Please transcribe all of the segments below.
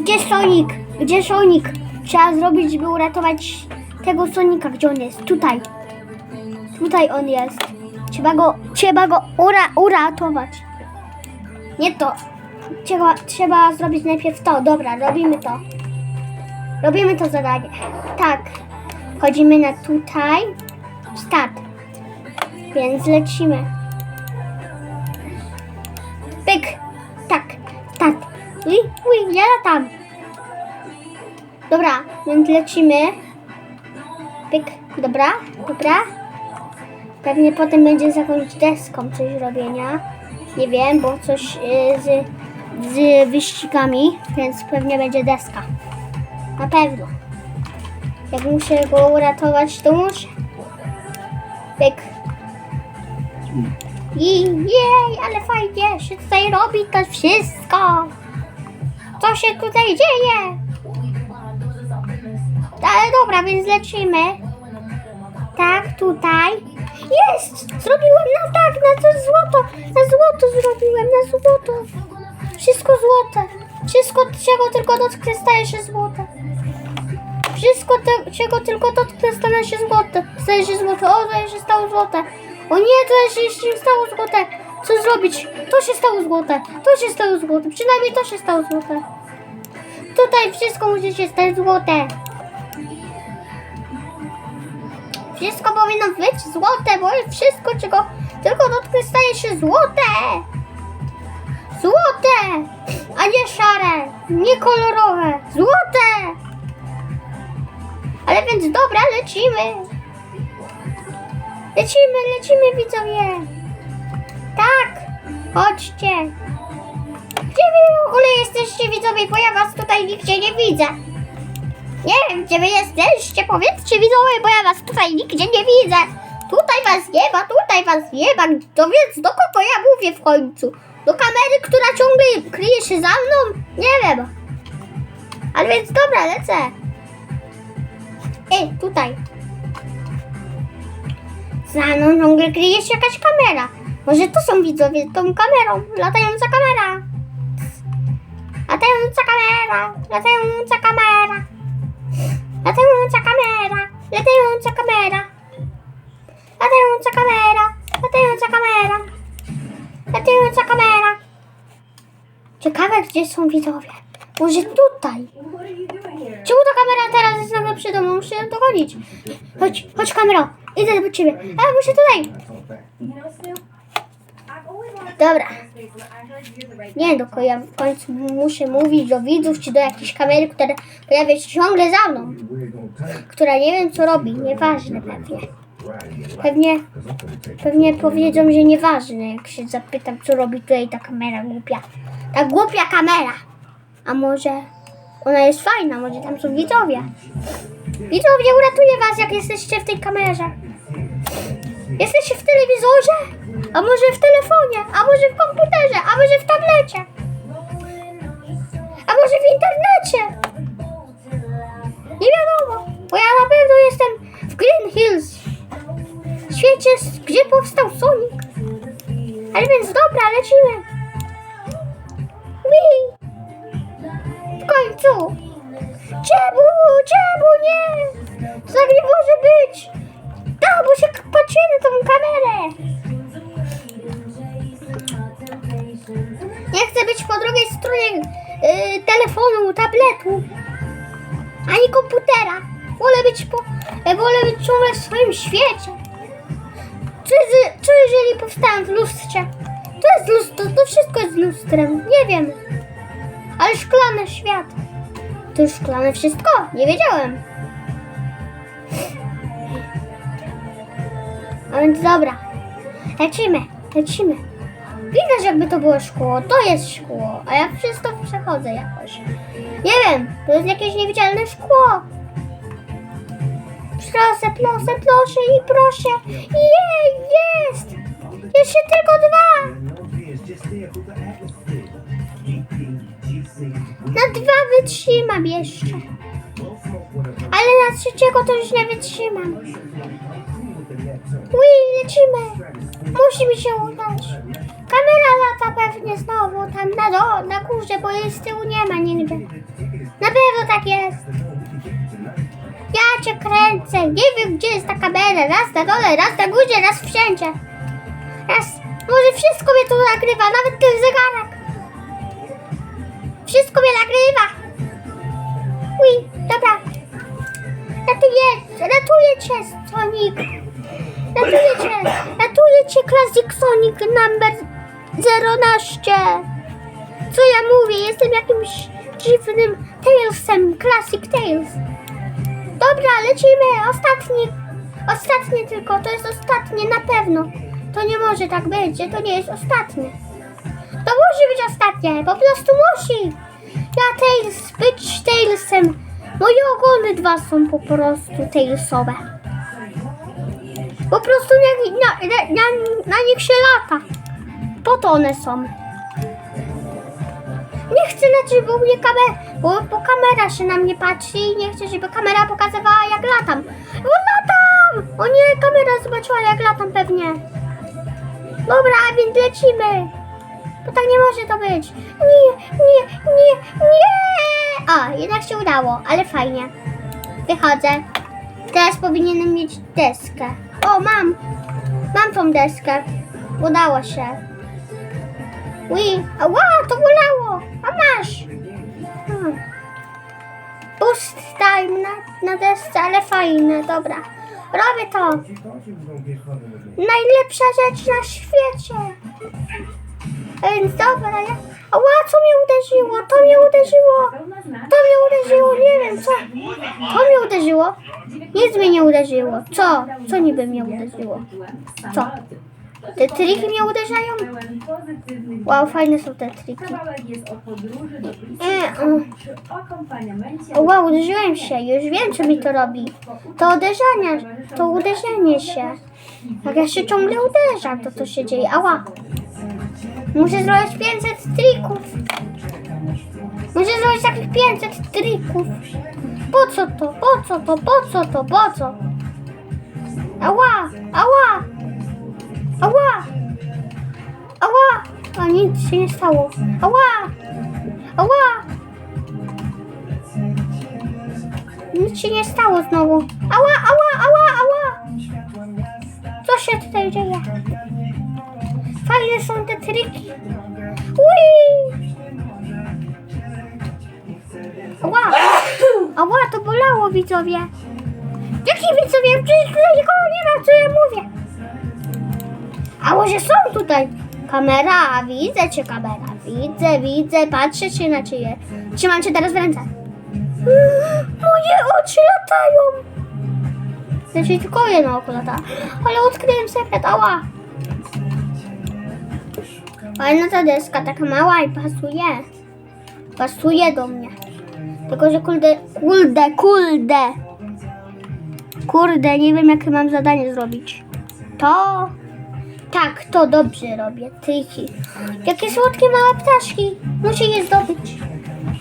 Gdzie Sonic? Gdzie Sonic? Trzeba zrobić, żeby uratować tego Sonika. Gdzie on jest? Tutaj. Tutaj on jest. Trzeba go, trzeba go ura, uratować. Nie to. Trzeba, trzeba zrobić najpierw to. Dobra, robimy to. Robimy to zadanie. Tak. Chodzimy na tutaj. Start. Więc lecimy. Pyk. Tak. Start. Ui, ui, ja latam. Dobra, więc lecimy. Pyk. Dobra, dobra. Pewnie potem będzie z jakąś deską coś robienia. Nie wiem, bo coś y, z, z wyścigami, więc pewnie będzie deska. Na pewno. Jak muszę go uratować, to muszę. Pyk. I jej, ale fajnie się tutaj robi to wszystko. Co się tutaj dzieje? Ale dobra, więc lecimy. Tak, tutaj. Jest! Zrobiłem na tak, na to złoto. Na złoto zrobiłem, na złoto. Wszystko złote. Wszystko, czego tylko dotknę, staje się złote. Wszystko, te, czego tylko dotknę, stanie się złote. Staje się złote. O, to się stało złote. O nie, to się jeszcze stało złote. Co zrobić? To się stało złote. To się stało złote. Przynajmniej to się stało złote. Tutaj wszystko musi się stać złote. Wszystko powinno być złote, bo wszystko, czego tylko dotknę, staje się złote. Złote, a nie szare, nie kolorowe. Złote. Ale więc dobra, lecimy. Lecimy, lecimy widzowie. Tak, chodźcie. Gdzie wy w ogóle jesteście widzowie, bo ja was tutaj nigdzie nie widzę. Nie wiem, gdzie wy jesteście, powiedzcie widzowie, bo ja was tutaj nigdzie nie widzę. Tutaj was nie ma, tutaj was nie ma. To więc do kogo ja mówię w końcu? Do kamery, która ciągle kryje się za mną? Nie wiem. Ale więc dobra, lecę. Ej, tutaj. Za mną ciągle kryje się jakaś kamera. Może to są widzowie tą kamerą. Latająca kamera. Eu tenho muita câmera. Eu tenho muita câmera. Eu tenho muita câmera. Eu tenho muita câmera. Eu tenho muita câmera. Eu tenho muita câmera. Eu tenho muita tá tipo, câmera. Ciekawe, gdzie są widzowie. Może tutaj. Czemu ta kamera teraz jest nagle przy domu? Muszę ją dogonić. Chodź, chodź kamera. Idę do ciebie. A, muszę tutaj. Dobra. Nie, tylko ja w końcu muszę mówić do widzów, czy do jakiejś kamery, która pojawia się ciągle za mną. Która nie wiem, co robi. Nieważne pewnie. Pewnie, pewnie powiedzą, że nieważne, jak się zapytam, co robi tutaj ta kamera głupia. Ta głupia kamera. A może ona jest fajna, może tam są widzowie. Widzowie, uratuję was, jak jesteście w tej kamerze. Jesteście w telewizorze? A może w telefonie? A może w komputerze? A może w tablecie? A może w internecie? Nie wiadomo, bo ja na pewno jestem w Green Hills. W świecie, gdzie powstał Sonic. Ale więc dobra, lecimy. Wii! W końcu! Czemu? Czemu nie? Tak nie może być! Bo się k- patrzy na tą kamerę! Nie chcę być po drugiej stronie y, telefonu, tabletu, ani komputera. Wolę być po, e, wolę być ciągle w swoim świecie. Z- co jeżeli powstałem w lustrze? To jest lustro, to wszystko jest lustrem, nie wiem. Ale szklany świat. To już szklane wszystko? Nie wiedziałem. A więc dobra. Lecimy, lecimy. Widać jakby to było szkło. To jest szkło. A ja przez to przechodzę jakoś. Nie wiem, to jest jakieś niewidzialne szkło. Proszę, proszę, proszę i proszę. Jej, jest! Jeszcze tylko dwa. Na dwa wytrzymam jeszcze. Ale na trzeciego to już nie wytrzymam. Ui, lecimy. Musi mi się udać. Kamera lata pewnie znowu tam na, do, na górze, bo jej z tyłu nie ma nigdzie. Na pewno tak jest. Ja cię kręcę. Nie wiem, gdzie jest ta kamera. Raz na dole, raz na górze, raz wszędzie. Raz. Może wszystko mnie tu nagrywa, nawet ten zegarek. Wszystko mnie nagrywa. Uj, dobra. Ratuję, ratuję cię, Sonic. Ratuję cię, ratuję cię, Classic Sonic number 012. Co ja mówię? Jestem jakimś dziwnym Tailsem, Classic Tails. Dobra, lecimy. Ostatni. Ostatnie tylko. To jest ostatnie na pewno. To nie może tak być, że to nie jest ostatnie. To musi być ostatnie. Po prostu musi. Ja Tails, być Tailsem. Moje ogony dwa są po prostu Tailsowe. Po prostu na, na, na, na, nich się lata. Po to one są. Nie chcę lecieć, bo mnie kamer, bo, bo kamera się na mnie patrzy i nie chcę, żeby kamera pokazywała jak latam. Bo latam! O nie, kamera zobaczyła jak latam pewnie. Dobra, więc lecimy. Bo tak nie może to być. Nie, nie, nie, nie! A, jednak się udało, ale fajnie. Wychodzę. Teraz powinienem mieć deskę. O, mam. Mam tą deskę. Udało się. Ui, ała, to bolało. A masz. Hmm. Boost time na, na desce, ale fajne, dobra. Robię to. Najlepsza rzecz na świecie. Więc dobra, ja... Ała, co mnie uderzyło? To mnie uderzyło. To mnie uderzyło, nie wiem co. To mnie uderzyło. Nic mnie nie uderzyło. Co? Co niby mnie uderzyło? Co? Te triki mnie uderzają? Wow, fajne są te triki. E, wow, uderzyłem się. Już wiem, co mi to robi. To uderzanie. To uderzenie się. Jak ja się ciągle uderzam, to co się dzieje. Ała. Muszę zrobić 500 trików. Muszę zrobić takich 500 trików. Po co to? Po co to? Po co to? Po co? Ała! Ała! Ała! Ała! A nic się nie stało. Ała! Ała! Nic się nie stało znowu. Ała, ała, ała, ała! Fajne są te triki. Ui! Ała! Ała, to bolało widzowie. Jaki widzowie? Przecież nikogo nie ma, co ja mówię. A może są tutaj? Kamera, widzę cię kamera. Widzę, widzę, patrzę się na ciebie. Trzymam cię teraz w ręce. Moje oczy latają. Znaczy tylko jedno oko lata. Ale odkryłem sekret, ała. Fajna ta deska, taka mała i pasuje. Pasuje do mnie. Tylko, że kurde, kurde, kurde. Kurde, nie wiem jakie mam zadanie zrobić. To... Tak, to dobrze robię. Triki. Jakie słodkie małe ptaszki. Muszę je zdobyć.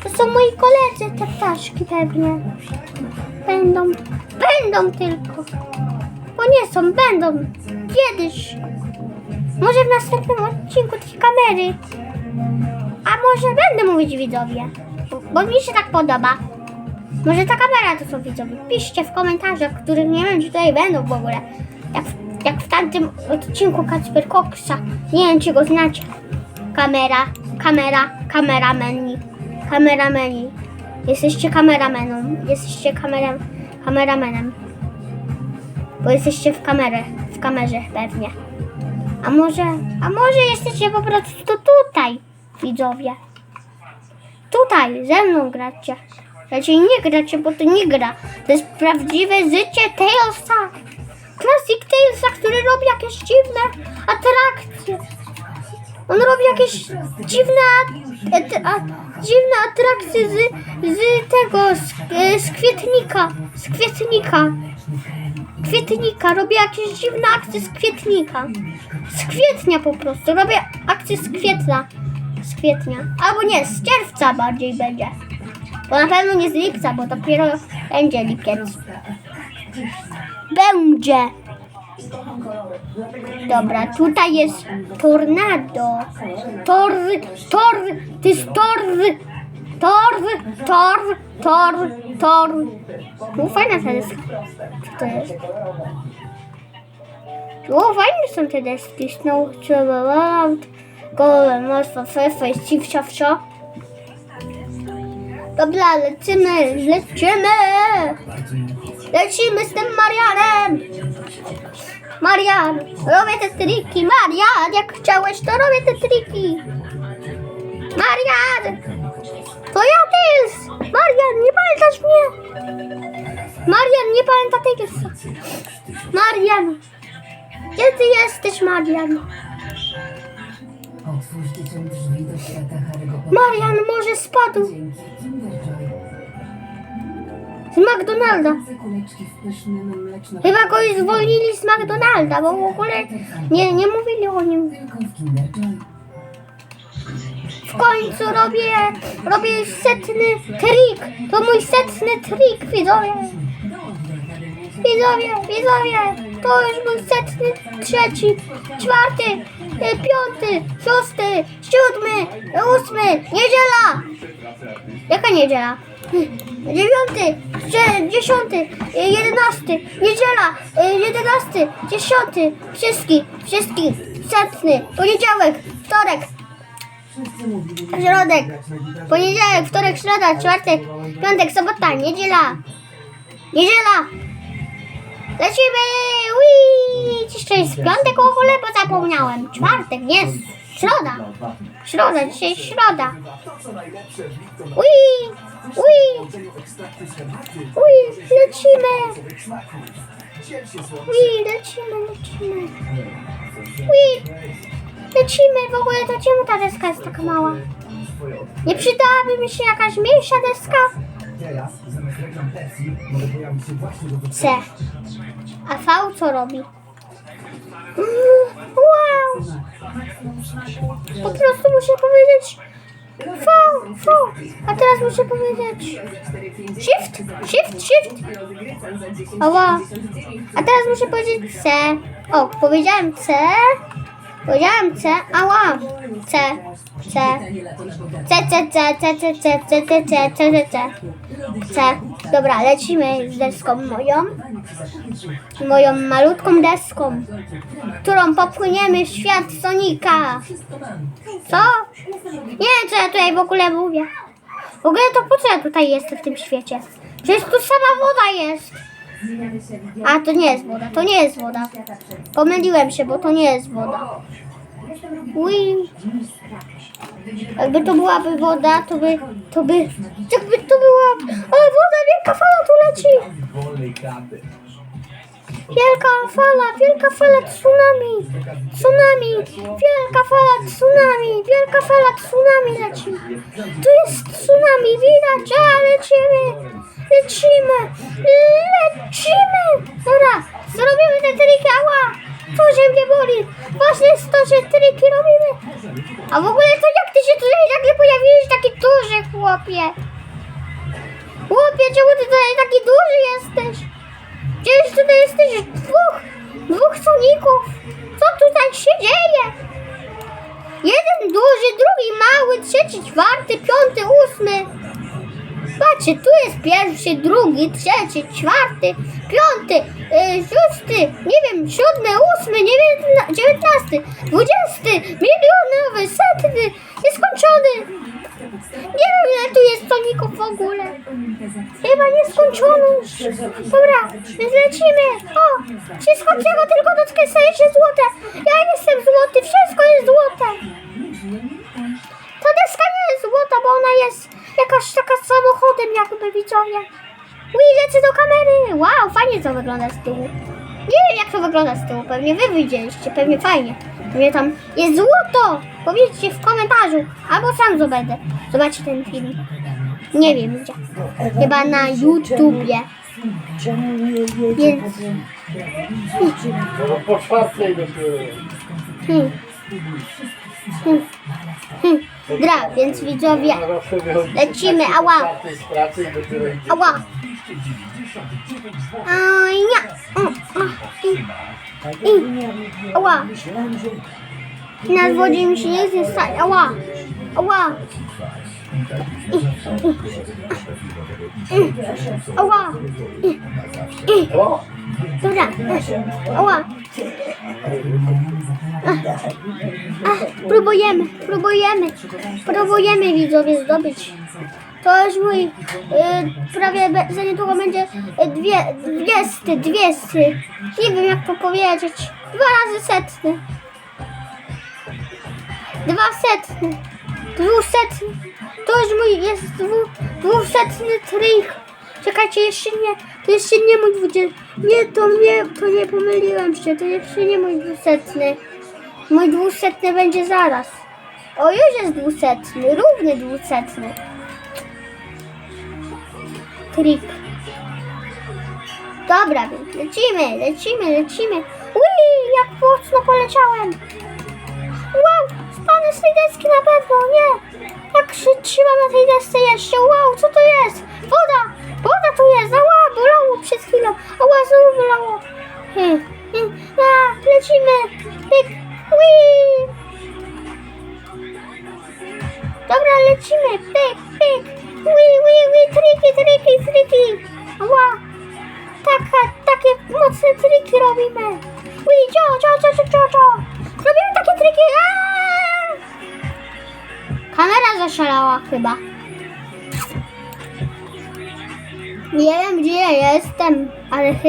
To są moi koledzy, te ptaszki pewnie. Będą, będą tylko. Bo nie są, będą. Kiedyś. Może w następnym odcinku tej kamery. A może będę mówić widzowie. Bo, bo mi się tak podoba. Może ta kamera to są widzowie. Piszcie w komentarzach, których nie wiem, czy tutaj będą w ogóle. Jak, w- jak w tamtym odcinku Kacper Koksa. Nie wiem, czy go znacie. Kamera, kamera, kamerameni. Kamerameni. Jesteście kamerameną. Jesteście kamerem, kameramenem. Bo jesteście w kamerę, w kamerze pewnie. A może, a może jesteście po prostu tutaj, widzowie. Tutaj, ze mną gracie. Raczej nie gracie, bo to nie gra. To jest prawdziwe życie Tailsa. Classic Tailsa, który robi jakieś dziwne atrakcje. On robi jakieś dziwne, a, dziwne atrakcje z, z tego, z, z kwietnika. Z kwietnika. Kwietnika. Robię jakieś dziwne akcje z kwietnika. Z kwietnia po prostu. Robię akcje z kwietnia. Z kwietnia. Albo nie, z czerwca bardziej będzie. Bo na pewno nie z lipca, bo dopiero będzie lipiec. Będzie. Dobra, tutaj jest tornado. Tor, tor, to jest tor, tor, tor, tor, tor. No fajna ta deska. Co to jest? O, fajne są te deski. Snow, out, golem, martwa, fefa, jest cipcia, wcia. Dobra, lecimy, lecimy! Lecimy z tym Marianem! Marian, robię te triki. Marian, jak chciałeś, to robię te triki. Marian! To ja Tyls! Marian, nie pamiętasz mnie? Marian, nie pamięta Tylsa. Marian! Gdzie ty jesteś, Marian? Otwórz dzieciom drzwi do świata Harry'ego. Marian może spadł z McDonalda. Chyba go zwolnili z McDonalda, bo w ogóle nie, nie mówili o nim. Tylko w. W końcu robię, robię setny trik. To mój setny trik, widzowie. Widzowie, widzowie. To już mój setny, trzeci, czwarty, e, piąty, szósty, siódmy, ósmy, niedziela. Jaka niedziela? Dziewiąty, dzie- dziesiąty, e, jedenasty, niedziela, e, jedenasty, dziesiąty, wszystki, wszystki, setny, poniedziałek, wtorek, Środek, poniedziałek, wtorek, środa, czwartek, piątek, sobota, niedziela. Niedziela. Lecimy! Wii! Jeszcze jest piątek w ogóle, bo zapomniałem. Czwartek, nie, środa. Środa, dzisiaj jest środa. Wii! Wii! Wii! Lecimy! Wii! Lecimy, lecimy. Wii! Lecimy w ogóle, to czemu ta deska jest taka mała? Nie przydałaby mi się jakaś mniejsza deska? C. A V co robi? Mm, Wow! Po prostu muszę powiedzieć V, V. A teraz muszę powiedzieć Shift, Shift, Shift. Ała. A teraz muszę powiedzieć C. O, powiedziałem C. Powiedziałem C. Ała. C. C. C, C, C, C, C, C, C, C, C, C, C, C. C. Dobra, lecimy z deską moją. Moją malutką deską, którą popłyniemy w świat Sonika. Co? Nie wiem, co ja tutaj w ogóle mówię. W ogóle to po co ja tutaj jestem w tym świecie? Przecież tu sama woda jest. A, to nie jest woda, to nie jest woda. Pomyliłem się, bo to nie jest woda. Ui. Jakby to byłaby woda, to by, to by, jakby to była, o woda, wielka fala tu leci. Wielka fala, wielka fala tsunami, tsunami, wielka fala tsunami, wielka fala tsunami leci. Tu jest tsunami, widać, a lecimy, lecimy, lecimy. Dobra, zrobimy te triki, ała, to że mnie boli. Ważne jest to, że triki robimy. A w ogóle to jak ty się tutaj nagle pojawiłeś taki duży chłopie? Chłopie, czemu ty tutaj taki duży jesteś? Przecież tutaj jesteś dwóch, dwóch soników. Co tutaj się dzieje? Jeden duży, drugi mały, trzeci, czwarty, piąty, ósmy. Patrzcie, tu jest pierwszy, drugi, trzeci, czwarty, piąty, yy, szósty, nie wiem, siódmy, ósmy, nie wiem, na- dziewiętnasty, dwudziesty, milionowy, setny, nieskończony. Nie wiem, ile tu jest soników w ogóle. Chyba nieskończoną. Dobra, więc lecimy. O, wszystko trzeba tylko dotknąć staje się złote. Ja jestem złoty, wszystko jest złote. Ta deska nie jest złota, bo ona jest jakaś taka z samochodem jakby widzowie. Ui, lecę do kamery. Wow, fajnie to wygląda z tyłu. Nie wiem jak to wygląda z tyłu, pewnie wy widzieliście, pewnie fajnie. Pewnie tam jest złoto. Powiedzcie w komentarzu, albo sam zdobędę. Zobaczcie ten film. Nie wiem gdzie. Chyba na YouTubie. Więc... Po czwartej dopiero. Hmm. Hmm. Hmm gra, więc widzowie lecimy, ała, ała, a ja, ała, na wodzie mi się nie chce ała, ała, i, i, ała. I, i. O! Dobra, ała. A, próbujemy, próbujemy, próbujemy widzowie zdobyć. To już mój, y, prawie be, za niedługo będzie y, dwie, dwiesty, dwiesty. Nie wiem jak to powiedzieć. Dwa razy setny. Dwa setny. Dwusetny. To już mój jest dwu, dwusetny trik. Czekajcie, jeszcze nie, to jeszcze nie mój dwudziesty. Nie, to nie, to nie pomyliłem się, to jeszcze nie mój dwusetny. Mój dwusetny będzie zaraz. O, już jest dwusetny, równy dwusetny. Trik. Dobra, więc lecimy, lecimy, lecimy. Ui, jak mocno poleciałem. Wow, spadnę z na pewno, nie. Desce jeszcze, wow, co to jest?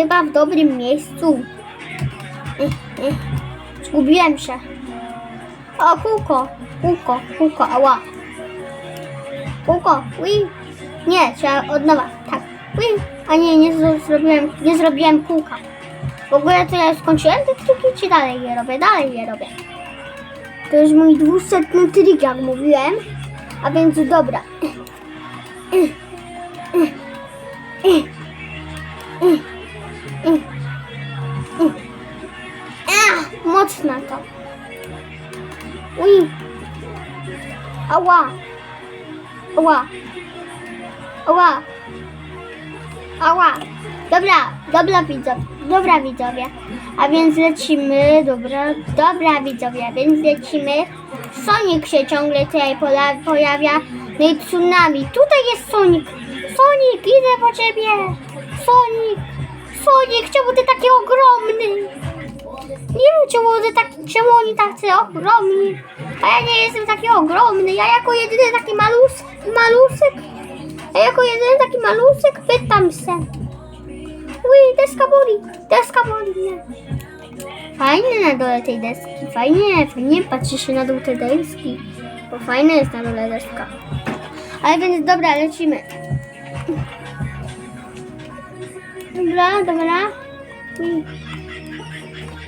Chyba w dobrym miejscu. Zgubiłem się. O, kółko, kółko, kółko, ała. Kółko, ui. Nie, trzeba od nowa, tak. Ui. A nie, nie zro- zrobiłem, nie zrobiłem kółka. W ogóle to ja skończyłem te triki, czy dalej je robię? Dalej je robię. To jest mój dwusetny trik, jak mówiłem. A więc dobra. Ała. Ała. Ała. Ała. Dobra, dobra widzowie, dobra widzowie. A więc lecimy, dobra, dobra widzowie, więc lecimy. Sonic się ciągle tutaj pojawia. No i tsunami. Tutaj jest Sonic. Sonic, idę po ciebie. Sonic. Sonic, czemu ty taki ogromny? Nie wiem czemu, tak, czemu oni tacy ogromni. A ja nie jestem taki ogromny. Ja jako jedyny taki malus, malusek. A jako jedyny taki malusek pytam się. Uj, deska boli, deska boli mnie. Fajnie na dole tej deski, fajnie, fajnie patrzy się na dół tej deski. Bo fajna jest na dole deska. Ale więc dobra, lecimy. Dobra, dobra. Uj.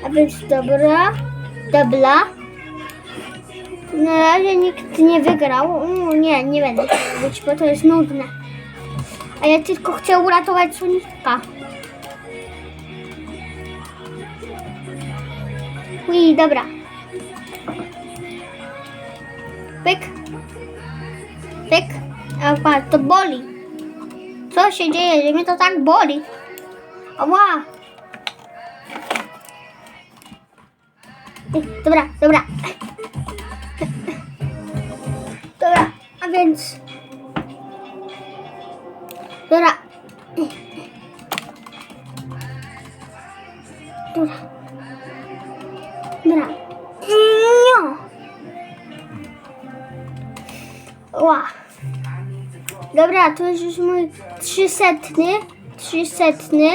A więc dobra, dobra. Na razie nikt nie wygrał. Mm, nie, nie będę być, bo to jest nudne. A ja tylko chcę uratować Sonika. Ui, dobra. Pyk. Pyk. A to boli. Co się dzieje, że mnie to tak boli? Ała. Dobra, dobra. Dobra, a więc... Dobra. Dobra. Dobra. No. Ła. Dobra, to jest już mój trzysetny. Trzysetny.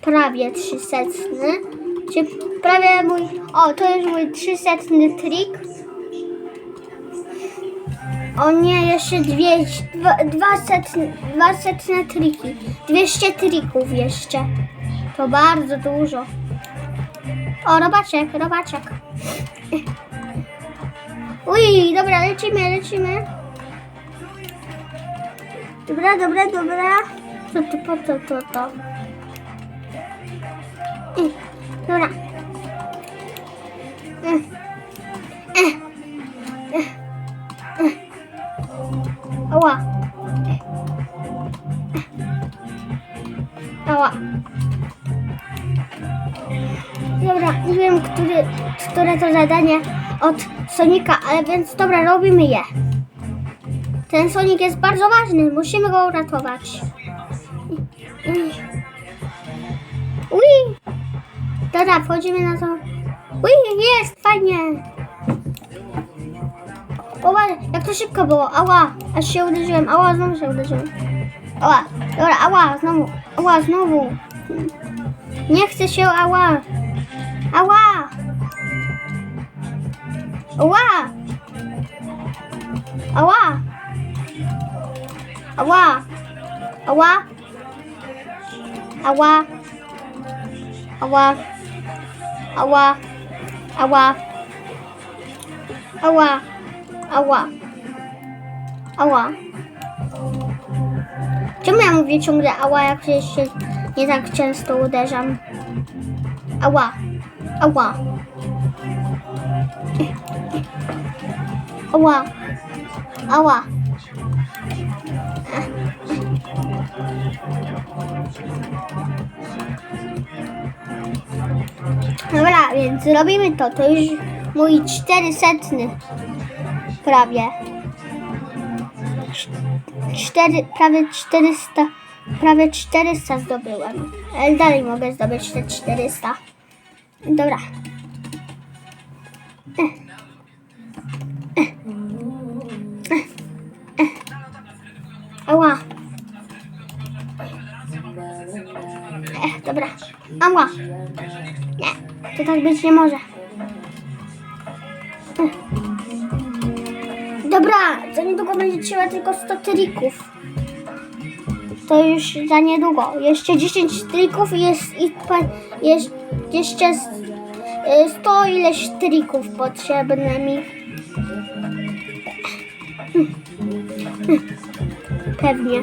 Prawie trzysetny. Czy prawie mój... O, to jest mój trzysetny trik. O nie, jeszcze dwie, dwa, dwa, setne, dwa setne triki. 200 trików jeszcze. To bardzo dużo. O, robaczek, robaczek. Uj, dobra, lecimy, lecimy. Dobra, dobra, dobra. Co to, po co to, to? I, Dobra. Ała. Ała. wiem, który, które to zadanie od Sonika, ale więc dobra, robimy je. Ten Sonik jest bardzo ważny, musimy go uratować. Ui! Dobra, wchodzimy na to. Ui, jest, fajnie. Popatrz, jak to szybko było. Ała, aż się uderzyłem. Ała, znowu się uderzyłem. Ała, dobra, ała, znowu. Ała, znowu. Nie chcę się, ała. Ała. Ała. Ała. Ała. Ała. Ała. Ała. Ała. Ała. Ała. Ała. Ała. Czemu ja mówię ciągle ała, jak się nie tak często uderzam? Ała. Ała. Ała. Ała. Dobra, więc robimy to. To już mój 400 prawie. Cztery, prawie 400, prawie 400 zdobyłem. Ale dalej mogę zdobyć te 400. Dobra. Ech. Ech. Ech. Ech. Ała. Ech, dobra. Ała. To tak być nie może. Dobra, za niedługo będzie trzeba tylko 100 trików. To już za niedługo. Jeszcze 10 trików jest, i jest jeszcze s- y, 100 ileś trików potrzebne mi. Pewnie.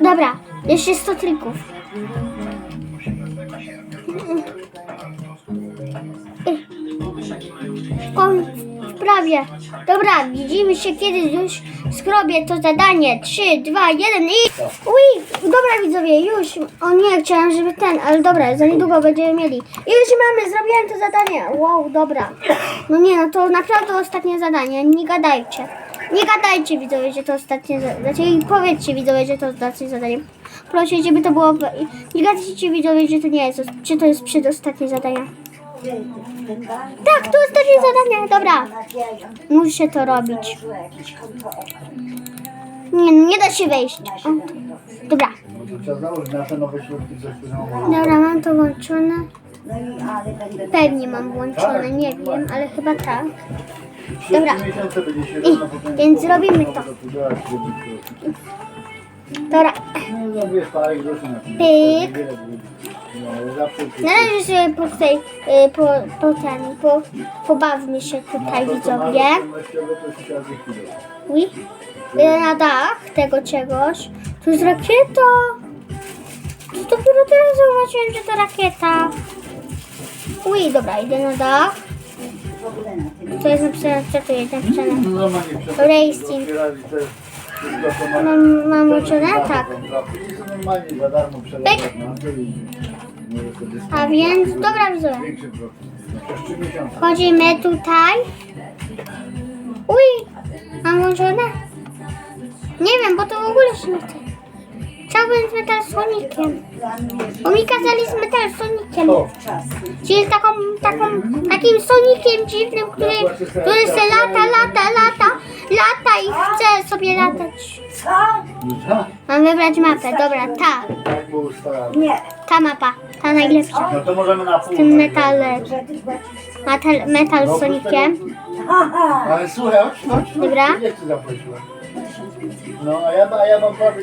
Dobra, jeszcze 100 trików. Dobra, widzimy się kiedyś już skrobię to zadanie. 3, 2, 1 i... Ui, dobra widzowie, już. O nie, chciałem, żeby ten, ale dobra, za niedługo będziemy mieli. I już mamy, zrobiłem to zadanie. Wow, dobra. No nie, no to naprawdę ostatnie zadanie, nie gadajcie. Nie gadajcie widzowie, że to ostatnie zadanie. Znaczy, powiedzcie widzowie, że to ostatnie zadanie. Proszę, żeby to było... Nie gadajcie widzowie, że to nie jest, czy to jest przedostatnie zadanie. Tak, to jest zadanie, dobra. Musi się to robić. Nie, nie da się wejść. Dobra. Dobra, mam to włączone. Pewnie mam włączone, nie wiem, ale chyba tak. Dobra. I, więc zrobimy to. Dobra. Pyk. Należy sobie po tej, y, po, po ten, po, pobawmy się tutaj widzowie. Ui, y, na dach tego czegoś. To jest rakieta. To dopiero teraz zobaczyłem, że to rakieta. Ui, dobra, idę na dach. To jest napisane, co to jest napisane? Racing. Mam, mam uczone? Tak. A więc, dobra widzowie. Wchodzimy tutaj. Ui, mam włączone? Nie wiem, bo to w ogóle się nie chce. Chciałbym z Metal Soniciem. Bo mi kazali z Metal Soniciem. Czyli taką, taką, takim Sonikiem dziwnym, który, który se lata, lata, lata, lata i chce sobie latać. Mam wybrać mapę, dobra, ta, ustalane. ta mapa, ta najlepsza. No to możemy na pół. Tym metalem, metal, metal No, z Soniciem. Ale słuchaj, chodź, chodź. Dobra. Nie chcę zaprosiła. No, a ja, a ja mam prawie